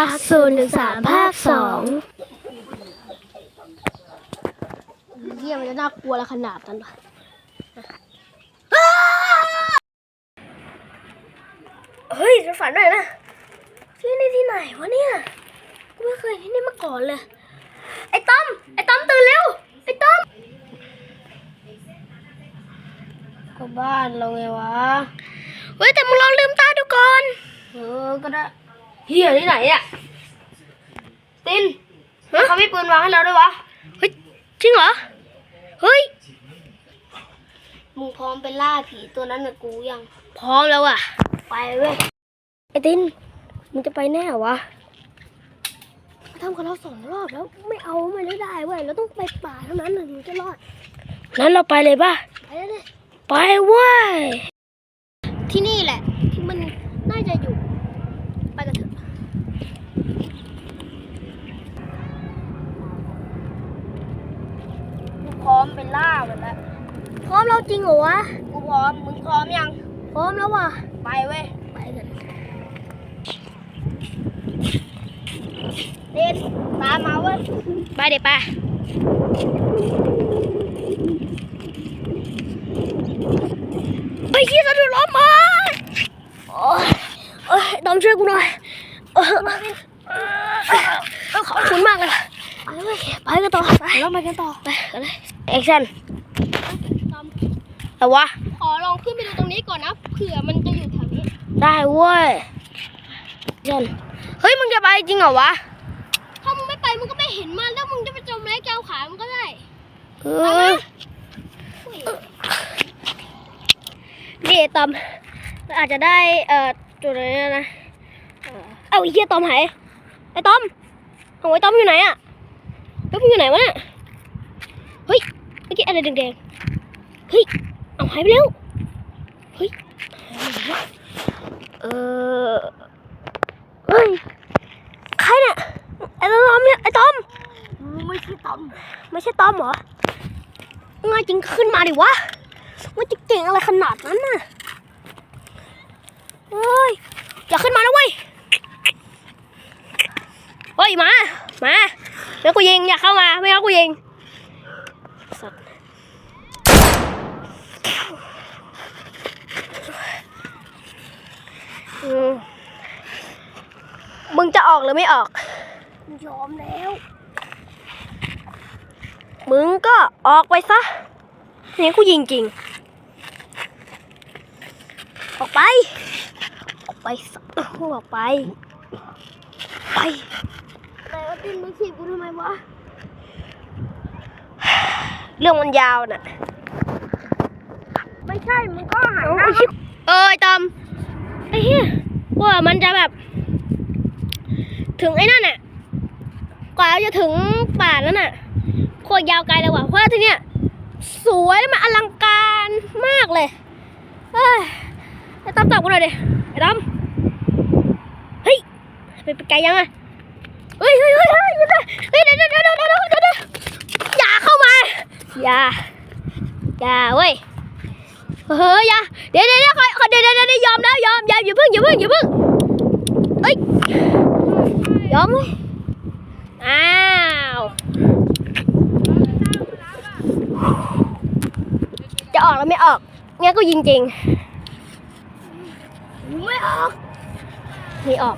าคศูนย์หนึ่งสามภาคสองเยี่ยมันจะน่ากลัวอะขนาดนั้นปะเฮ้ยฉันฝันด้วยนะ ที่นี่ที่ไหนวะเนี่ยกูไม่เคยที่นี่มาก่อนเลย ไอ้ต้อม ไอ้ต้อมตื่นเร็ว ไอ้ต้อมก็บ้านเราไงวะ เฮ้ยแต่มึงลองลืมตาดูก่อน เออก็ได้ เฮียที่ไหนอะตินเขาไม่ปืนวางให้เราด้วยวะ เฮ้ย จริงเหรอ เฮ้ย มึงพร้อมไปล่าผีตัวนั้นกับกูยัง พร้อมแล้วอะ ไปเว้ย ไอ้ตินมึงจะไปแน่เหรอวะทำกับเราสองรอบแล้วไม่เอาไม่ได้เว้ยเราต้องไปป่าเท่านั้นถึงจะรอด นั้นเราไปเลยป่ะ ไปเลย ไปเว้ย ที่นี่แหละ ที่มันน่าจะอยู่ ไปกันเถอะ กูพร้อมไป ล่ามันแล้วพร้อมแล้วจริงเหรอวะกูพร้อมมึงพร้อมยังพร้อมแล้วว่ะไปเว้ยไปกันเด็ดตามมาเว้ยไปเด็ดไปไปขี้สะดุดล้มมาโอ้ยเอ้ยดอมช่วยกูหน่อยเออเออขอบคุณมากเลยไปเลยไปกันต่อไปแล้วไปกันต่อไปกันเลย แอคชั่นแต่วะ ขอลองขึ้นไปดูตรงนี้ก่อนนะ เผื่อมันจะอยู่แถวนี้ ได้เว้ยแอคชั่นเฮ้ย มึงจะไปจริงเหรอวะ ถ้ามึงไม่ไป มึงก็ไม่เห็นมัน แล้วมึงจะไปจมแล้แก้วขามันก็ได้เออนี่ตอมอาจจะได้ เอ่อ จุดอะไรนะ เอ่อเอาไอ้เหี้ยตอมหาย ไอ้ตอมของไอ้ตอมอยู่ไหนอะแล้วมึงอยู่ไหนวะเนี่ย เฮ้ย เมื่อกี้อะไรแดงๆ เฮ้ย เอาหายไปแล้ว เฮ้ย เออเฮ้ย ใครเนี่ยไอ้ตอมเนี่ยไอ้ตอม ไม่ใช่ตอม ไม่ใช่ตอมเหรอง่ายจริงขึ้นมาดิวะมันจะเก่งอะไรขนาดนั้นน่ะเฮ้ย อย่าขึ้นมานะเว้ย เฮ้ย มา มา แล้วกูยิงอย่าเข้ามา ไม่งั้นกูยิงสัตว์อื มมึงจะออกหรือไม่ออก ยอมแล้ว มึงก็ออกไปซะเนี่ยกูยิงจริง ออกไป ออกไปซะออกไป ไปแต่ว่าตินมึงขีดกูทำไมวะ เรื่องมันยาวน่ะ ไม่ใช่ มึงก็หันเอาหน้าไอ้ชิบเอ้ยตอม ไอ้เหี้ยว่ามันจะแบบ ถึงไอ้นั่นน่ะ กว่าจะถึงป่านั้นน่ะโคตรยาวไกลเลยว่ะเพราะว่าที่เนี้ยสวยมันอลังการมากเลย เอ้ยไอ้ตอมตอบกูหน่อยดิไอ้ตอมเฮ้ยไปไปไกลยังอะเฮ้ยเฮ้ยเฮ้ยเฮ้ยเฮ้ยเดี๋ยวเดี๋ยวเดี๋ยวเดี๋ยวเดี๋ยวเดี๋ยวเดี๋ยวอย่าเข้ามา อย่า อย่าเว้ย เฮ้ยอย่าเดี๋ยวเดี๋ยวเดี๋ยวคอยคอยเดี๋ยวเดี๋ยวเดี๋ยวยอมแล้วยอมยอมอย่าเพิ่งอย่าเพิ่งอย่าเพิ่งเอ้ยยอมเลยอ้าวจะออกแล้วไม่ออกงั้นก็ยิงจริงไม่ออกไม่ออก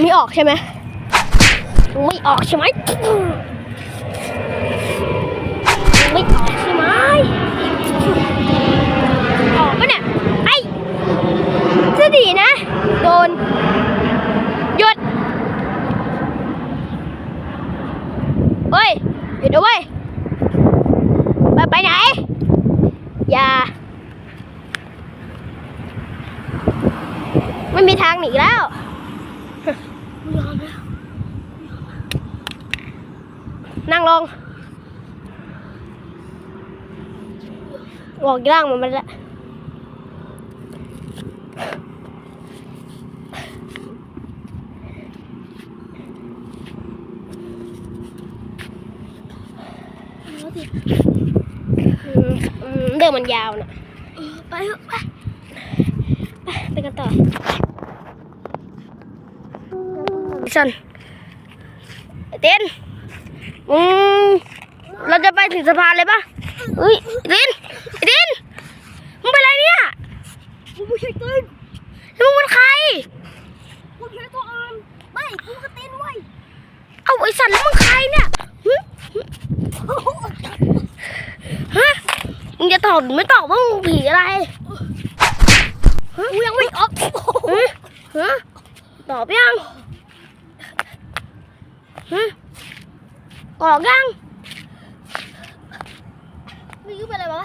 ไม่ออกใช่ไหมไม่ออกใช่ไหมไม่ออกใช่ไหมออกปะเนี่ยไอ้ จะดีนะ โดน หยุด เฮ้ย หยุดเอาไว้ไปไปไหน อย่า ไม่มีทางหนีแล้วยอมแล้ว นั่งลงบอกย่างมันไปแล้วอืมอืม เรื่องมันยาวนะเออไปไปไปไปกันต่อชันเต้นอืมเราจะไปถึงสะพานเลยปะเฮ้ยเต้นเต้นมึงเป็นไรเนี่ยกูไม่ใช่ตีนมึงเป็นใครกูใช้ตัวอ่อนไม่กูก็ตีนไว้เอาไอ้สันแล้วมึงใครเนี่ย ฮะมึงจะตอบหรือไม่ตอบว่ามึงผีอะไรกูยังไม่ออกฮะฮะตอบยังฮะตอบยังนี่คือเป็นอะไรวะ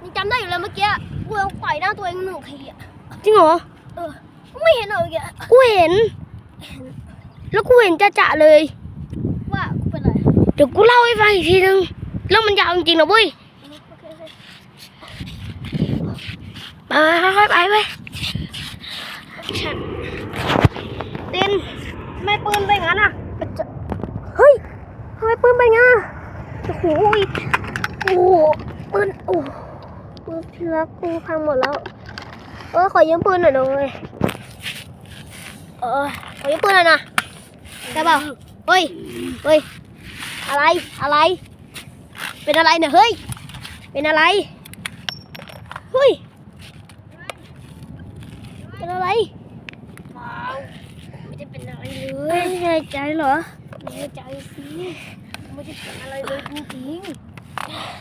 ยังจำได้อยู่เลยเมื่อกี้กูยังต่อยหน้าตัวเองหนึ่งทีอะจริงเหรอเออมึงไม่เห็นเหรอเมื่อกี้กูเห็น แล้วกูเห็นจะจะๆเลย ว่ากูเป็นอะไร เดี๋ยวกูเล่าให้ฟังอีกทีนึงเรื่องมันยาวจริงๆนะเว้ยโอเคโอเคไปค่อยๆไปไปเต้นทำไม่ปืนไปงั้นอะเฮ้ยทำไมปืนไปงั้นอะโอ้โหยโอ้โหปืนโอ้ปืนที่รักกูพังหมดแล้ว เออขอยืมปืนหน่อยหน่อยเออขอยืมปืนหน่อยนะได้เปล่าเฮ้ยเฮ้ย อะไรอะไร เป็นอะไรเนี่ยเฮ้ย เป็นอะไรเฮ้ยเป็นอะไรเปล่าไม่ได้เป็นอะไรเลไม่ยแน่ใจเหรอไม่ได้ใจสิไม่ได้เป็นอะไรเลยจริง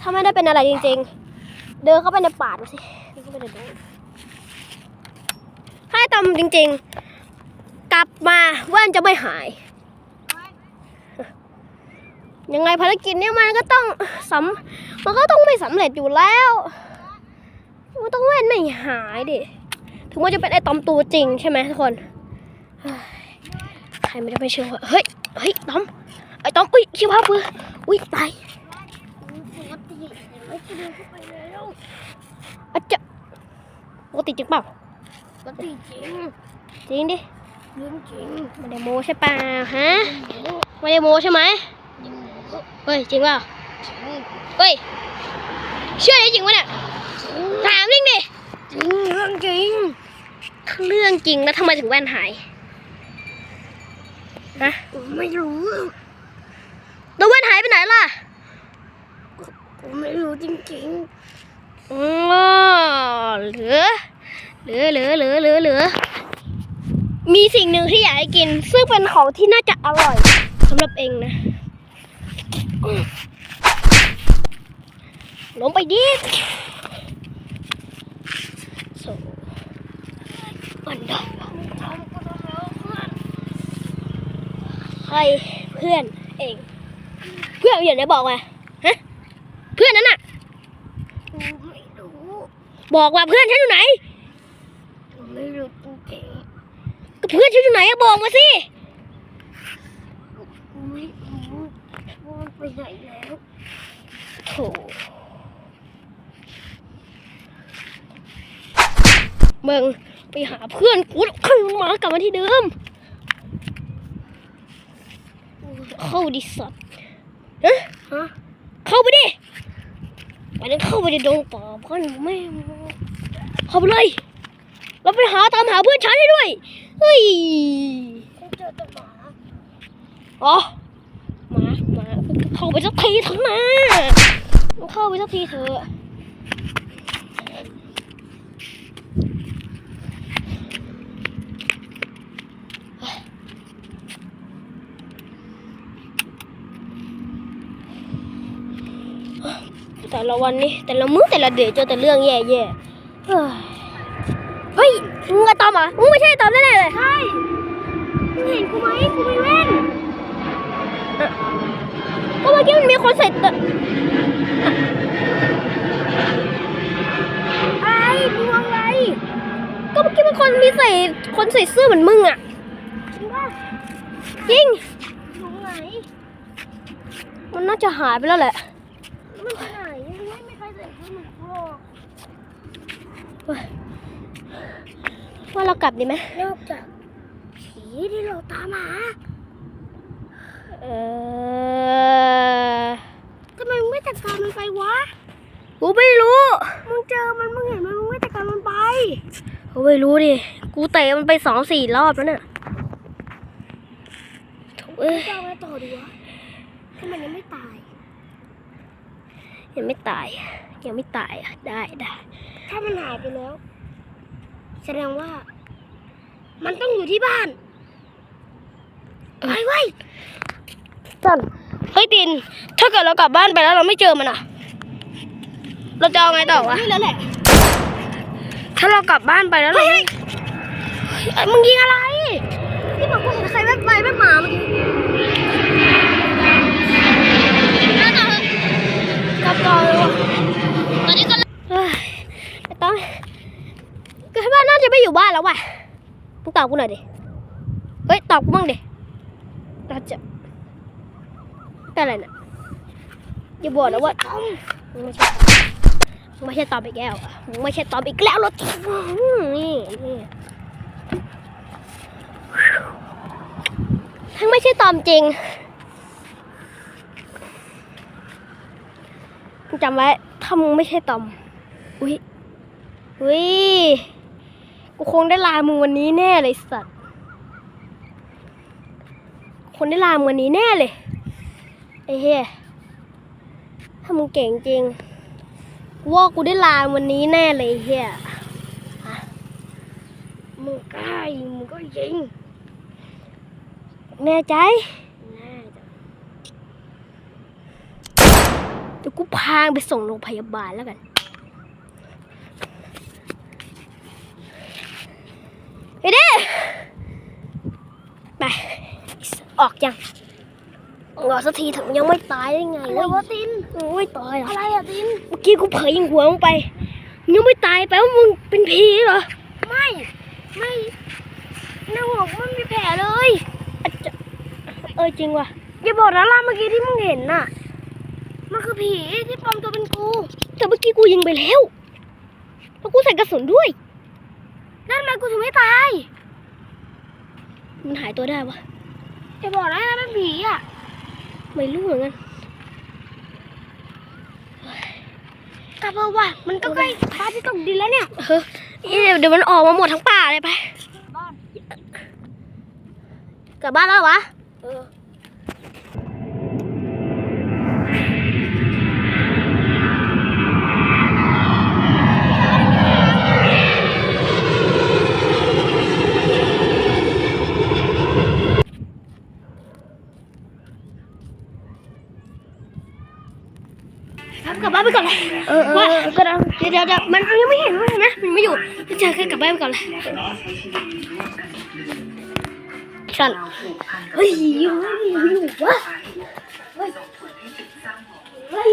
ถ้าไม่ได้เป็นอะไรจริง ๆ เดินเข้าไปในป่าดูสิเดินเข้าไปในดงถ้าให้ตำจริง ๆ กลับมาแว่นจะไม่หาย ยังไงภารกิจเนี้มันก็ต้องสำมันก็ต้องไม่สำเร็จอยู่แล้ว มันต้องแว่นไม่หายดิ ถึงว่าจะเป็นไอ้ตอมตัวจริงใช่ไหมทุกคนเฮ้ยใครไม่ได้ไปเชื่อว่าเฮ้ย เฮ้ยตอม ไอ้ตอม อุ้ยชิบหายปืนอุ้ยตายๆปกติเห็นไหมกูเดินเข้าไปแล้วอาจจะปกติจริงเปล่าปกติจริง จริงดิเรื่องจริงไม่ได้โมใช่เปล่าฮะ ไม่ได้โมใช่ไหม เฮ้ยจริงเปล่าเฮ้ยเชื่อได้จริงวะเนี่ยถามจริงดิจริงเรื่องจริงเรื่องจริงแล้วทำไมถึงแว่นหายฮะไม่รู้แล้วแว่นหายไปไหนล่ะกูไม่รู้จริงอ๋อเหลือเหลือเหลือเหลือเหลือเหลือมีสิ่งหนึ่งที่อยากให้กิน ซึ่งเป็นของที่น่าจะอร่อยสำหรับเองนะ ลงไปดิโซอันดับๆทำกูต้องแล้วเพื่อนใครเพื่อนเอง เพื่อนอย่าได้บอกว่าฮะ เพื่อนนั้นน่ะกูไม่รู้ บอกว่าเพื่อนฉันอยู่ไหนกูไม่รู้จริงก็เพื่อนฉันอยู่ไหนอะบอกมาสิ ๆกูไม่รู้ว่ามัน ไปไหนแล้วโถมึงไปหาเพื่อนกูแล้วขึ้นมากลับมาที่เดิม เข้าดิสัตว์ฮะฮะเข้าไปดิไปนั้นเข้าไปในดงป่าบ้านแม่งเข้าไปเลยเราไปหาตามหาเพื่อนฉันให้ด้วย เฮ้ยกูเจอแต่หมาอ๋อหมาหมา เข้าไปสักทีเถอะนะเข้าไปสักทีเถอะแต่ละวันนี้แต่ละมื้อแต่ละเดือนเจอแต่เรื่องแย่ๆเฮ้ยเฮ้ยมึงอะตอมเหรอมึงไม่ใช่ตอมแน่ๆเลยใช่มึงเห็นกูไหมกูไม่เล่นก็เมื่ อกี้มันมีคนใส่ตะอะไรมึงอะไร ก็เมื่อกี้มันคนมีใส่คนใส่เสื้อเหมือนมึงอะจริงป่ะจริงอยู่ไหนมันน่าจะหายไปแล้วแหละแล้วมันไปไหนไม่มีใครใส่ชุดเหมือนกูหรอกว่าเรากลับดีไหมนอกจากผีที่เราตามหา เออทำไมมึงไม่จัดการมันไปวะ กูไม่รู้ มึงเจอมันมึงเห็นมันมึงไม่จัดการมันไป กูไม่รู้ดิ กูเตะมันไปสองสี่รอบแล้วเนี่ยโถเอ้ยจะเอาไงต่อดีวะถ้ามันยังไม่ตาย ยังไม่ตาย ยังไม่ตายอะ ได้ได้ ถ้ามันหายไปแล้ว แสดงว่า มันต้องอยู่ที่บ้าน ไปไว้ย จันเฮ้ยติน ถ้าเกิดเรากลับบ้านไปแล้วเราไม่เจอมันอะ เราจะเอาไงต่อวะนี่แล้วแหละ ถ้าเรากลับบ้านไปแล้วเราไม่เอ้ยมึงยิงอะไร ที่บอกว่าเห็นใครแวบไปแวบมาเมื่อกี้น่าจะกลับก่อนเลยวะตอนนี้ก็เฮ้ยไม่ต้องก็คิดว่าน่าจะไม่อยู่บ้านแล้วว่ะมึงตอบกูหน่อยดิ เฮ้ยตอบกูบ้างดิเราจะ เป็นอะไรนี่ยอย่าบอกนะว่าไม่ใช่ไม่ใช่ตอบอีกแล้วไม่ใช่ตอบอีกแล้วรถนี่นี่ทั้งไม่ใช่ตอมจริงจำไว้ถ้ามึงไม่ใช่ตอม อุ้ย อุ้ย กูคงได้ลามึงวันนี้แน่เลยสัตว์คงได้ลามึงวันนี้แน่เลย ไอ้เหี้ยถ้ามึงเก่งจริงกูว่ากูได้ลาวันนี้แน่เลยไอ้เหี้ยฮะมึงกล้ายิงมึงก็ยิง แน่ใจแน่จ้ะเดี๋ยวกูพาไปส่งโรงพยาบาลแล้วกันไปดิไป ออกยัง ออกสักทีเถึงยังไม่ตายได้ไงอะไรวะวะตินไม่ตายหรออะไรอะตินเมื่อกี้กูเผยยิงหัวมึงไปมึงยังไม่ตายแปลว่ามึงเป็นผีเหรอ ไม่ไม่ในหัวกูไม่มีแผลเลยอาจจะเออจริงว่ะอย่าบอกนะล่าเมื่อกี้ที่มึงเห็นน่ะมันคือผีที่ปลอมตัวเป็นกูแต่เมื่อกี้กูยิงไปแล้วแล้วกูใส่กระสุนด้วยแล้วทำไมกูถึงไม่ตาย มันหายตัวได้ปะอย่าบอกนะนั่นเป็นผีอะ ไม่รู้เหมือนกันกลับเถอะว่ะมันก็ใกล้พระอาที่ตกดินแล้วเนี่ยเฮ้ยเดี๋ยวเดี๋ยวมันออกมาหมดทั้งป่าเลยไป บ้าน กลับบ้านแล้วเหรอวะ เออ กลับบ้านไปก่อนเลยเออเออว่าเออก็ได้เดี๋ยวเดี๋ยวเดี๋ยวมันยังไม่เห็นมันเห็นไหมมันไม่อยู่เจอแค่กลับบ้านไปก่อนเลยสั่นเฮ้ยอยู่อยู่อยู่วะเฮ้ย